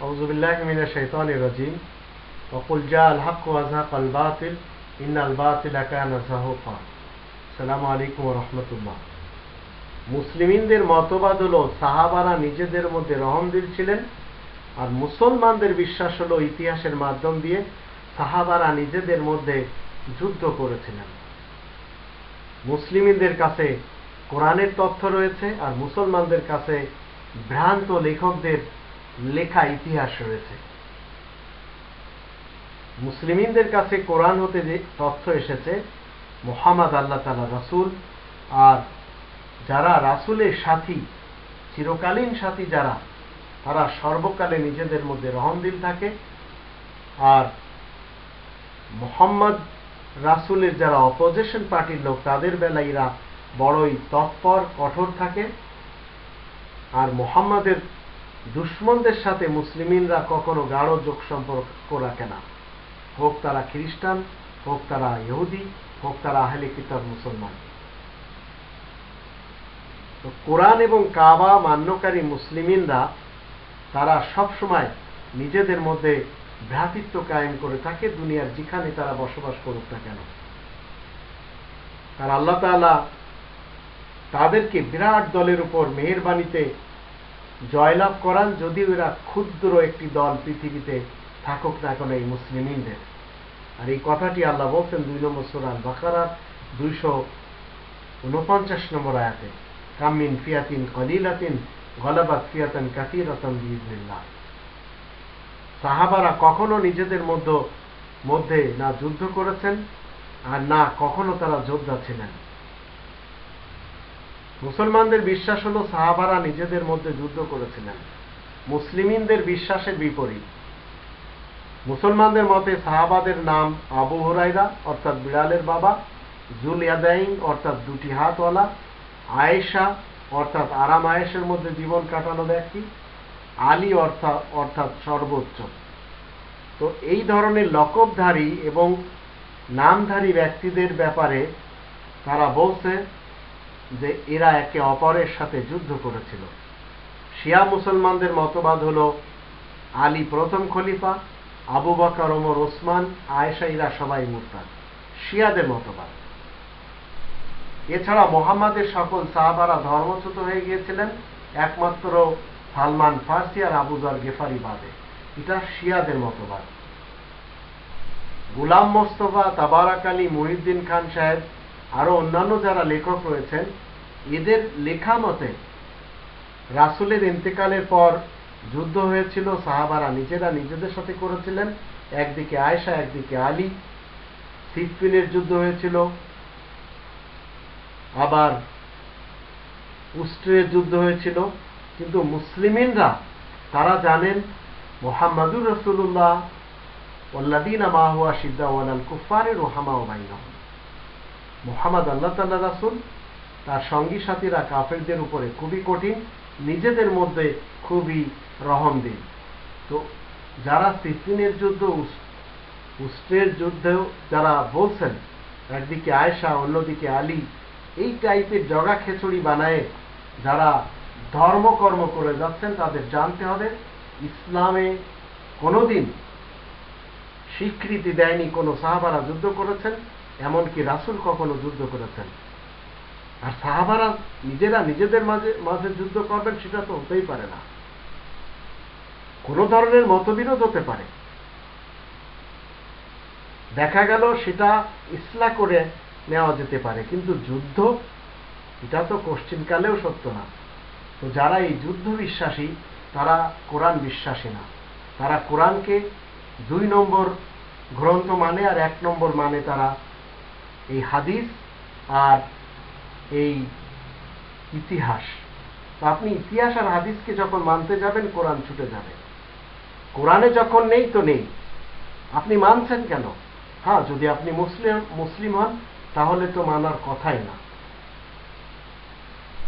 أعوذ بالله من الشيطان الرجيم وقل جاء الحق وزهق الباطل إن الباطل كان زهوقا السلام عليكم ورحمة الله মুসলিমিনদের মতবাদ হলো সাহাবারা নিজেদের মধ্যে রহমদিল ছিলেন আর মুসলমানদের বিশ্বাস হলো ইতিহাসের মাধ্যম দিয়ে সাহাবারা নিজেদের মধ্যে যুদ্ধ করেছিলেন মুসলিমদের কাছে কোরআনের তথ্য রয়েছে আর মুসলমানদের কাছে ভ্রান্ত লেখকদের লেখা ইতিহাস রয়েছে। মুসলিমদের কাছে কোরআন হতে যে তথ্য এসেছে, মোহাম্মদ আল্লাহ তালা রাসুল আর যারা রাসুলের সাথী, চিরকালীন সাথী যারা, তারা সর্বকালে নিজেদের মধ্যে রহমদিল থাকে। আর মোহাম্মদ রাসুলের যারা অপোজিশন পার্টির লোক, তাদের বেলায় এরা বড়ই তৎপর, কঠোর থাকে। আর মোহাম্মদের দুশ্মনদের সাথে মুসলিমিনরা কখনো গাঢ় যোগ সম্পর্ক রাখে না। হোক তারা খ্রিস্টান, হোক তারা ইহুদি, হোক তারা আহলে কিতাব মুসলমান। তো কোরআন এবং কাবা মান্যকারী মুসলিমিনরা, তারা সব সময় নিজেদের মধ্যে ভ্রাতৃত্ব কায়েম করে থাকে, দুনিয়ার যেখানে তারা বসবাস করুক না কেন। আর আল্লাহ তাদেরকে বিরাট দলের উপর মেহেরবানিতে জয়লাভ করান যদিও এরা ক্ষুদ্র একটি দল পৃথিবীতে থাকুক না কেন এই মুসলিমিনদের। আর এই কথাটি আল্লাহ বলছেন দুই নম্বর সুরান বাকারার দুইশো উনপঞ্চাশ নম্বর আয়াতে কামিন ফিয়াতিন কলিলাতিন গলাবাদ ফিয়াতান কাতিরতন বিজনিল্লাহ সাহাবারা কখনো নিজেদের মধ্যে মধ্যে না যুদ্ধ করেছেন, আর না কখনো তারা যোদ্ধা ছিলেন। মুসলমানদের বিশ্বাস হলো সাহাবারা নিজেদের মধ্যে যুদ্ধ করেছিলেন। মুসলিমিনদের বিশ্বাসের বিপরীত। মুসলমানদের মতে সাহাবাদের নাম আবু হরাইরা অর্থাৎ বিড়ালের বাবা জুলিয়াদাইন অর্থাৎ দুটি হাতওয়ালা, আয়েশা, অর্থাৎ আরাম আয়েশের মধ্যে জীবন কাটানো ব্যক্তি আলী অর্থাৎ অর্থাৎ সর্বোচ্চ। তো এই ধরনের লকবধারী এবং নামধারী ব্যক্তিদের ব্যাপারে তারা বলছে যে এরা একে অপরের সাথে যুদ্ধ করেছিল। শিয়া মুসলমানদের মতবাদ হল, আলী প্রথম খলিফা, আবু বকর, ওমর, ওসমান, আয়েশা ইরা সবাই মুরতাদ। শিয়াদের মতবাদ। এছাড়া মোহাম্মদের সকল সাহাবারা ধর্মচ্যুত হয়ে গিয়েছিলেন, একমাত্র সালমান ফার্সি আর আবুজার গেফারি বাদে। এটা শিয়াদের মতবাদ। গুলাম মোস্তফা তাবারাক আলী মহিউদ্দিন খান সাহেব আরও অন্যান্য যারা লেখক রয়েছেন, এদের লেখা মতে রাসুলের ইন্তেকালের পর যুদ্ধ হয়েছিল, সাহাবারা নিজেরা নিজেদের সাথে করেছিলেন। একদিকে আয়সা একদিকে আলী। সিফিনের যুদ্ধ হয়েছিল। আবার উস্ট্রের যুদ্ধ হয়েছিল। কিন্তু মুসলিমিনরা, তারা জানেন, মোহাম্মদুর রসুল্লাহ ওল্লাদিনা মাহুয়া সিদ্দাওয়াল কুফারের রোহামা ও বাইনা মোহাম্মদ আল্লাহ তাল্লা রাসুল, তার সঙ্গী সাথীরা কাফেরদের উপরে খুবই কঠিন, নিজেদের মধ্যে খুবই রহমদিন। তো যারা সিফিনের যুদ্ধ উস্ট্রের যুদ্ধেও যারা বলছেন, একদিকে আয়সা অন্যদিকে আলী, এই টাইপের জগা খেচুড়ি বানায় যারা ধর্মকর্ম করে যাচ্ছেন, তাদের জানতে হবে ইসলামে কোনোদিন স্বীকৃতি দেয়নি কোনো সাহাবারা যুদ্ধ করেছেন। এমনকি রাসুল কখনো যুদ্ধ করেছেন। আর সাহাবারা নিজেরা নিজেদের মাঝে মাঝে যুদ্ধ করবেন, সেটা তো হতেই পারে না। কোন ধরনের মতবিরোধ হতে পারে। দেখা গেল সেটা ইসলা করে নেওয়া যেতে পারে, কিন্তু যুদ্ধ, এটা তো কোশ্চিনকালেও সত্য না। তো যারা এই যুদ্ধ বিশ্বাসী, তারা কোরআন বিশ্বাসী না। তারা কোরআনকে দুই নম্বর গ্রন্থ মানে আর এক নম্বর মানে তারা এই হাদিস আর এই ইতিহাস। তো আপনি ইতিহাস আর হাদিসকে যখন মানতে যাবেন, কোরআন ছুটে যাবে। কোরআনে যখন নেই তো নেই। আপনি মানছেন কেন? হ্যাঁ যদি আপনি মুসলিম মুসলিম হন, তাহলে তো মানার কথাই না।